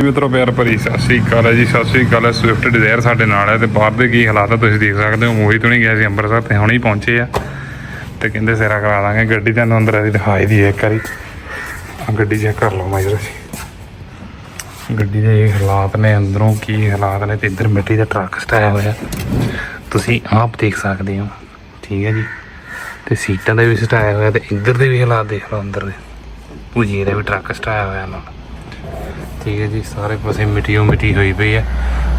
ਜੀ ਮਿੱਤਰੋ, ਪਿਆਰ ਭਰੀ ਸਤਿ ਸ੍ਰੀ ਅਕਾਲ ਹੈ ਜੀ। ਸਤਿ ਸ੍ਰੀ ਅਕਾਲ ਹੈ ਸਵਿਫਟ ਡਿਜ਼ਾਇਰ ਸਾਡੇ ਨਾਲ ਹੈ ਤੇ ਬਾਹਰ ਦੇ ਕੀ ਹਾਲਾਤ ਆ ਤੁਸੀਂ ਦੇਖ ਸਕਦੇ ਹੋ। ਮੋਹੀ ਤੋਂ ਨਹੀਂ ਗਿਆ ਸੀ ਅੰਮ੍ਰਿਤਸਰ ਤੇ ਹੁਣੇ ਹੀ ਪਹੁੰਚੇ ਆ। ਤੇ ਕਹਿੰਦੇ ਸੇਰਾ ਕਰਾ ਦਾਂਗੇ। ਗੱਡੀ ਤੁਹਾਨੂੰ ਅੰਦਰ ਅਸੀਂ ਦਿਖਾਈ ਦੀ ਇੱਕ ਵਾਰੀ। ਗੱਡੀ ਚੈੱਕ ਕਰ ਲਓ ਮਾਜਰ ਜੀ। ਗੱਡੀ ਦੇ ਹਾਲਾਤ ਨੇ, ਅੰਦਰੋਂ ਕੀ ਹਾਲਾਤ ਨੇ ਤੇ ਇੱਧਰ ਮਿੱਟੀ ਦਾ ਟਰੱਕ ਸਟਾਇਆ ਹੋਇਆ। ਤੁਸੀਂ ਆਪ ਦੇਖ ਸਕਦੇ ਹੋ। ਠੀਕ ਹੈ ਜੀ। ਤੇ ਸੀਟਾਂ ਦਾ ਵੀ ਸਟਾਇਆ ਹੋਇਆ ਤੇ ਇੱਧਰ ਦੇ ਵੀ ਹਾਲਾਤ ਦੇਖ ਲਓ ਅੰਦਰ ਦੇ। ਭੁਜੀਏ ਦਾ ਵੀ ਟਰੱਕ ਸਟਾਇਆ ਹੋਇਆ ਨਾਲ ਠੀਕ ਹੈ ਜੀ, ਸਾਰੇ ਪਾਸੇ ਮਿੱਟੀ ਓ ਮਿੱਟੀ ਹੋਈ ਪਈ ਹੈ।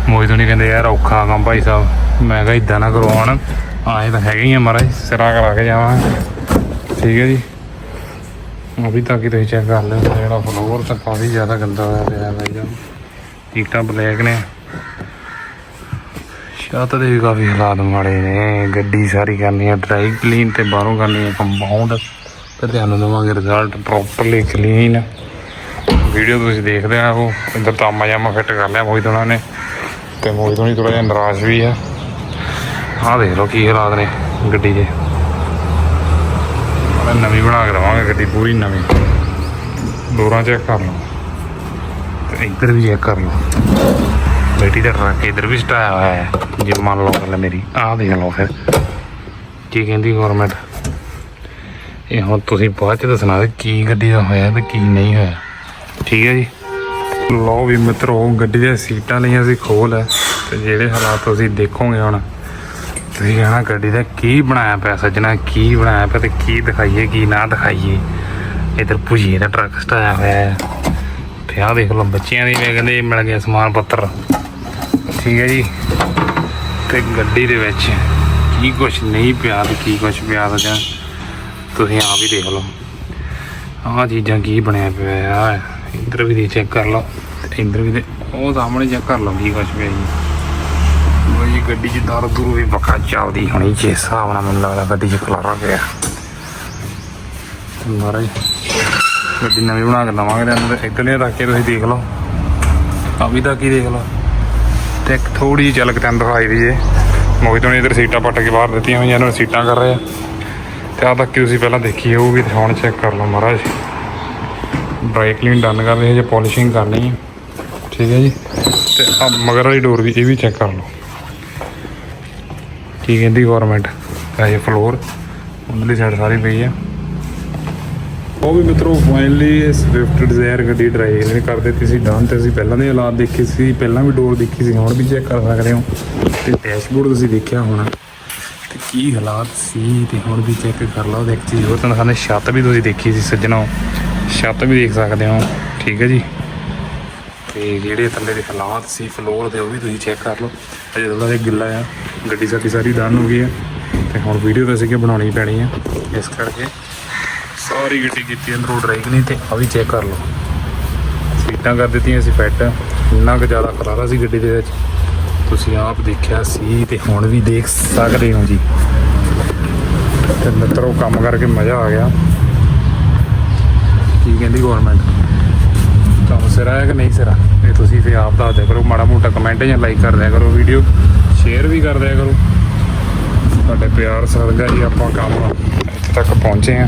ਮੋਹਿਤ ਨਹੀਂ ਕਹਿੰਦੇ, ਯਾਰ, ਔਖਾ ਕੰਮ ਭਾਈ ਸਾਹਿਬ। ਮੈਂ ਕਿਹਾ ਇਦਾਂ ਨਾ ਕਰਵਾਉਣ ਆਏ ਤਾਂ ਹੈਗੇ ਹੀ ਆ ਮਹਾਰਾਜ, ਸਿਰਾ ਕਰਾ ਕੇ ਜਾਵਾਂਗੇ ਠੀਕ ਹੈ ਜੀ। ਅਭੀ ਤੱਕ ਹੀ ਤੁਸੀਂ ਚੈੱਕ ਕਰ ਲਿਓ, ਜਿਹੜਾ ਫਲੋਰ ਤਾਂ ਕਾਫੀ ਜ਼ਿਆਦਾ ਗੰਦਾ ਹੋਇਆ ਪਿਆ ਹੈ ਭਾਈ ਜਾਨ ਟਿਕਟਾਂ ਬਲੈਕ ਨੇ। ਛੱਤ ਦੇ ਵੀ ਕਾਫੀ ਹਾਲਾਤ ਮਾੜੇ ਨੇ। ਗੱਡੀ ਸਾਰੀ ਕਰਨੀ ਹੈ ਡਰਾਈ ਕਲੀਨ ਤੇ ਬਾਹਰੋਂ ਕਰਨੀ ਹੈ ਕੰਪਾਊਂਡ ਫਿਰ ਤੁਹਾਨੂੰ ਦੇਵਾਂਗੇ ਰਿਜ਼ਲਟ ਪ੍ਰੋਪਰਲੀ ਕਲੀਨ ਵੀਡੀਓ ਤੁਸੀਂ ਦੇਖਦੇ ਆ ਉਹ। ਇੱਧਰ ਤਾਮਾ ਜਾਮਾ ਫਿੱਟ ਕਰ ਲਿਆ ਮੋਹਿਤ ਉਹਨਾਂ ਨੇ। ਤੇ ਮੋਹਿਤ ਹੋਣੀ ਥੋੜਾ ਜਿਹਾ ਨਾਰਾਜ਼ ਵੀ ਆ ਆਹ ਦੇਖ ਲਓ ਕੀ ਹਾਲਾਤ ਨੇ ਗੱਡੀ ਦੇ। ਮੈਂ ਨਵੀਂ ਬਣਾ ਕੇ ਦਵਾਂਗੇ ਗੱਡੀ ਪੂਰੀ ਨਵੀਂ। ਦੋਰਾਂ ਚੈੱਕ ਕਰ ਲਓ। ਤੇ ਇੱਧਰ ਵੀ ਚੈੱਕ ਕਰ ਲਓ। ਬੇਟੀ ਦਾ ਟਰੱਕ ਇੱਧਰ ਵੀ ਸਟਾਇਆ ਹੋਇਆ ਹੈ। ਜੇ ਮੰਨ ਲਓ ਗੱਲ ਮੇਰੀ। ਆਹ ਦੇਖ ਲਓ ਫਿਰ। ਕੀ ਕਹਿੰਦੀ ਗਵਰਨਮੈਂਟ ਇਹ ਹੁਣ ਤੁਸੀਂ ਬਾਅਦ ਚ ਦੱਸਣਾ ਕੀ ਗੱਡੀ ਦਾ ਹੋਇਆ ਤੇ ਕੀ ਨਹੀਂ ਹੋਇਆ। ਠੀਕ ਹੈ ਜੀ। ਲਓ ਵੀ ਮਿੱਤਰੋ, ਗੱਡੀ ਦੀਆਂ ਸੀਟਾਂ ਲਈਆਂ ਸੀ, ਖੋਲ ਹੈ। ਤੇ ਜਿਹੜੇ ਹਾਲਾਤ ਤੁਸੀਂ ਦੇਖੋਗੇ ਹੁਣ, ਤੁਸੀਂ ਕਹਿਣਾ ਗੱਡੀ ਦਾ ਕੀ ਬਣਾਇਆ ਪਿਆ ਸੱਜਣਾ, ਕੀ ਬਣਾਇਆ ਪਿਆ ਤੇ ਕੀ ਦਿਖਾਈਏ, ਕੀ ਨਾ ਦਿਖਾਈਏ। ਇਧਰ ਭੁਜੀਏ ਦਾ ਟਰੱਕ ਸਟਾਇਆ ਹੋਇਆ ਹੈ। ਤੇ ਆਹ ਦੇਖ ਲਓ, ਬੱਚਿਆਂ ਦੀ ਵੀ ਕਹਿੰਦੇ ਮਿਲ ਗਿਆ ਸਮਾਨ ਪੱਤਰ। ਠੀਕ ਹੈ ਜੀ। ਤੇ ਗੱਡੀ ਦੇ ਵਿੱਚ ਕੀ ਕੁਛ ਨਹੀਂ ਪਿਆ ਤੇ ਕੀ ਕੁਛ ਪਿਆ ਸੱਜਣਾ। ਤੁਸੀਂ ਆਪ ਹੀ ਦੇਖ ਲਓ। ਆਹ ਚੀਜ਼ਾਂ ਕੀ ਬਣਿਆ ਪਿਆ ਆ। ਇੱਧਰ ਵੀ ਦੇ ਚੈੱਕ ਕਰ ਲਓ ਤੇ ਇੱਧਰ ਵੀ ਦੇ ਉਹ ਸਾਹਮਣੇ ਚੈੱਕ ਕਰ ਲਓ ਕੀ ਕੁਛ ਪਿਆ ਜੀ। ਉਹ ਜੀ ਗੱਡੀ 'ਚ ਦਰ ਦੂਰ ਵੀ ਬਕਾ ਚੱਲਦੀ ਹੋਣੀ ਜੇ ਹਿਸਾਬ ਨਾਲ ਮੈਨੂੰ ਲੱਗਦਾ ਗੱਡੀ 'ਚ ਖਲਾਰਾ ਪਿਆ। ਤੇ ਮਹਾਰਾਜ ਗੱਡੀ ਨਵੀਂ ਬਣਾ ਕੇ ਦਵਾਂਗੇ ਤੇ ਅੰਦਰ ਇੱਧਰਲੇ ਰੱਖ ਕੇ ਤੁਸੀਂ ਦੇਖ ਲਓ। ਆ ਵੀ ਤਾਂ ਕੀ ਦੇਖ ਲਓ। ਤੇ ਇੱਕ ਥੋੜੀ ਜਿਹੀ ਝਲਕ ਤੈਨੂੰ ਦਿਖਾਈ ਦੀ ਜੇ ਮੋਹਿਤ ਨੇ ਇੱਧਰ ਸੀਟਾਂ ਪੱਟ ਕੇ ਬਾਹਰ ਦਿੱਤੀਆਂ ਹੋਈਆਂ ਇਹਨਾਂ ਨੂੰ ਸੀਟਾਂ ਕਰ ਰਹੇ ਆ। ਤੇ ਆ ਤੱਕ ਤੁਸੀਂ ਪਹਿਲਾਂ ਦੇਖੀ ਹੋਊਗੀ ਤੇ ਹੁਣ ਚੈੱਕ ਕਰ ਲਓ ਮਹਾਰਾਜ ਡਰਾਈ ਕਲੀਨ ਡਨ ਕਰ ਰਹੇ ਜੇ ਪਾਲਿਸ਼ਿੰਗ ਕਰਨੀ ਹੈ। ਠੀਕ ਹੈ ਜੀ? ਤੇ ਆ ਮਗਰ ਵਾਲੀ ਡੋਰ ਵੀ ਇਹ ਵੀ ਚੈੱਕ ਕਰ ਲਓ। ਕੀ ਕਹਿੰਦੀ ਗਵਰਨਮੈਂਟ ਇਹ ਫਲੋਰ ਉਹਦੀ ਸਾਈਡ ਸਾਰੀ ਪਈ ਹੈ। ਉਹ ਵੀ ਮਿੱਤਰੋ ਫਾਈਨਲੀ ਸਵਿਫਟ ਡਿਜ਼ਾਇਰ ਗੱਡੀ ਡਰਾਈਵ ਕਰ ਦਿੱਤੀ ਸੀ ਡਨ ਤੇ ਅਸੀਂ ਪਹਿਲਾਂ ਦੇ ਹਾਲਾਤ ਦੇਖੇ ਸੀ, ਪਹਿਲਾਂ ਵੀ ਡੋਰ ਦੇਖੀ ਸੀ, ਹੁਣ ਵੀ ਚੈੱਕ ਕਰ ਸਕਦੇ ਹੋ। ਤੇ ਡੈਸ਼ਬੋਰਡ ਤੁਸੀਂ ਦੇਖਿਆ ਹੋਣਾ। ਤੇ ਕੀ ਹਾਲਾਤ ਸੀ, ਤੇ ਹੁਣ ਵੀ ਚੈੱਕ ਕਰ ਲਓ। ਦੇਖ ਚੀਜ਼ ਹੋਰ ਤੁਹਾਨੂੰ ਦਿਖਾਉਂਦੇ ਛੱਤ ਵੀ ਤੁਸੀਂ ਦੇਖੀ ਸੀ, ਸੱਜਣੋ। ਛੱਤ ਵੀ ਦੇਖ ਸਕਦੇ ਹੋ। ਠੀਕ ਹੈ ਜੀ। ਤੇ ਜਿਹੜੇ ਥੱਲੇ ਦੇ ਹਾਲਾਤ ਸੀ ਫਲੋਰ ਦੇ, ਉਹ ਵੀ ਤੁਸੀਂ ਚੈੱਕ ਕਰ ਲਓ। ਅਜੇ ਥੋੜਾ ਜਿਹਾ ਗਿੱਲਾ ਆ। ਗੱਡੀ ਸਾਡੀ ਸਾਰੀ ਡਨ ਹੋ ਗਈ ਆ। ਤੇ ਹੁਣ ਵੀਡੀਓ ਤਾਂ ਸੀਗੇ ਬਣਾਉਣੀ ਪੈਣੀ ਆ। ਇਸ ਕਰਕੇ ਸਾਰੀ ਗੱਡੀ ਕੀਤੀ ਅੰਦਰੋਂ ਡਰਾਈਵ ਨਹੀਂ ਤੇ ਆ ਵੀ ਚੈੱਕ ਕਰ ਲਓ। ਸੀਟਾਂ ਕਰ ਦਿੱਤੀਆਂ ਸੀ ਫੈਟ ਇੰਨਾ ਕੁ ਜ਼ਿਆਦਾ ਖਲਾਰਾ ਸੀ ਗੱਡੀ ਦੇ ਵਿੱਚ। ਤੁਸੀਂ ਆਪ ਦੇਖਿਆ ਸੀ ਤੇ ਹੁਣ ਵੀ ਦੇਖ ਸਕਦੇ ਹੋ ਜੀ। ਤੇ ਮਿੱਤਰੋ, ਕੰਮ ਕਰਕੇ ਮਜ਼ਾ ਆ ਗਿਆ। ਕੀ ਕਹਿੰਦੀ ਗਵਰਨਮੈਂਟ ਕੰਮ ਸਿਰਾ ਹੈ ਕਿ ਨਹੀਂ ਸਿਰਾ? ਇਹ ਤੁਸੀਂ ਫੇ ਆਪ ਦੱਸ ਦਿਆ ਕਰੋ, ਮਾੜਾ ਮੋਟਾ ਕਮੈਂਟ ਜਾਂ ਲਾਈਕ ਕਰ ਦਿਆ ਕਰੋ ਵੀਡੀਓ ਸ਼ੇਅਰ ਵੀ ਕਰ ਦਿਆ ਕਰੋ। ਤੁਹਾਡੇ ਪਿਆਰ ਸਦਕਾ ਜੀ ਆਪਾਂ ਕੰਮ ਇੱਥੇ ਤੱਕ ਪਹੁੰਚੇ ਆ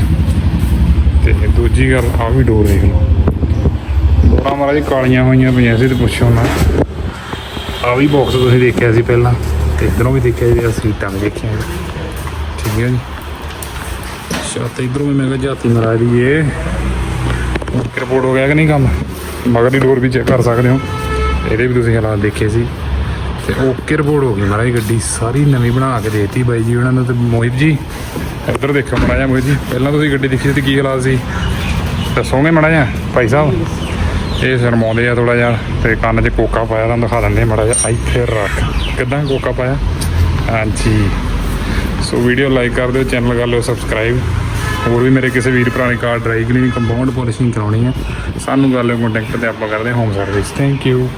ਤੇ ਦੂਜੀ ਗੱਲ ਆ ਵੀ ਡੋਰ ਦੇਖ ਲਓ। ਡੋਰਾਂ ਮਹਾਰਾਜ ਕਾਲੀਆਂ ਹੋਈਆਂ ਪਈਆਂ ਸੀ, ਤੇ ਪੁੱਛੋ ਨਾ। ਆ ਵੀ ਬਾਕਸ ਤੁਸੀਂ ਦੇਖਿਆ ਸੀ ਪਹਿਲਾਂ? ਤੇ ਇਧਰੋਂ ਵੀ ਦੇਖਿਆ ਜੀ ਆਹ ਸੀਟਾਂ ਵੀ ਦੇਖੀਆਂ ਠੀਕ ਹੈ ਜੀ। ਅੱਛਾ, ਤੇ ਇਧਰੋਂ ਵੀ ਮੈਂ ਕਿਹਾ, ਜਾਤੀ ਮਹਾਰਾਜ ਮਰਾ ਇਹ ਰਿਪੋਰਟ ਹੋ ਗਿਆ ਕਿ ਨਹੀਂ ਕੰਮ? ਮਗਰਲੀ ਡੋਰ ਵੀ ਚੈੱਕ ਕਰ ਸਕਦੇ ਹੋ। ਇਹਦੇ ਵੀ ਤੁਸੀਂ ਹਾਲਾਤ ਦੇਖੇ ਸੀ। ਤੇ ਓਕੇ ਰਿਪੋਰਟ ਹੋ ਗਈ ਮਹਾਰਾਜ ਗੱਡੀ। ਸਾਰੀ ਨਵੀਂ ਬਣਾ ਕੇ ਦੇਤੀ ਬਾਈ ਜੀ ਉਹਨਾਂ ਨੇ ਤੇ ਮੋਹਿਤ ਜੀ। ਇੱਧਰ ਦੇਖੋ ਮੜਾ ਜਾ ਮੋਹਿਤ ਜੀ। ਪਹਿਲਾਂ ਤੁਸੀਂ ਗੱਡੀ ਦੇਖੀ ਸੀ ਤੇ ਕੀ ਹਾਲਾਤ ਸੀ? ਦੱਸੋਗੇ ਮੜਾ ਜਾ ਭਾਈ ਸਾਹਿਬ? ਇਹ ਸ਼ਰਮਾਉਂਦੇ ਆ ਥੋੜਾ ਜਿਹਾ ਤੇ ਕੰਨ 'ਚ ਕੋਕਾ ਪਾਇਆ ਤੁਹਾਨੂੰ ਦਿਖਾ ਦਿੰਦੇ ਮੜਾ ਜਾ ਇੱਥੇ ਰੱਖ। ਕਿਦਾਂ ਕੋਕਾ ਪਾਇਆ? ਹਾਂਜੀ। ਸੋ ਵੀਡੀਓ ਲਾਈਕ ਕਰ ਦਿਓ ਚੈਨਲ ਕਰ ਲਿਓ ਸਬਸਕ੍ਰਾਈਬ ਹੋਰ ਵੀ ਮੇਰੇ ਕਿਸੇ ਵੀਰ ਭਰਾ ਨੇ car dry cleaning compound polishing ਕਰਾਉਣੀ ਹੈ। ਸਾਨੂੰ ਕਰ ਲਿਓ ਕੰਟੈਕਟ ਤੇ ਆਪਾਂ ਕਰਦੇ ਹਾਂ। Home service thank you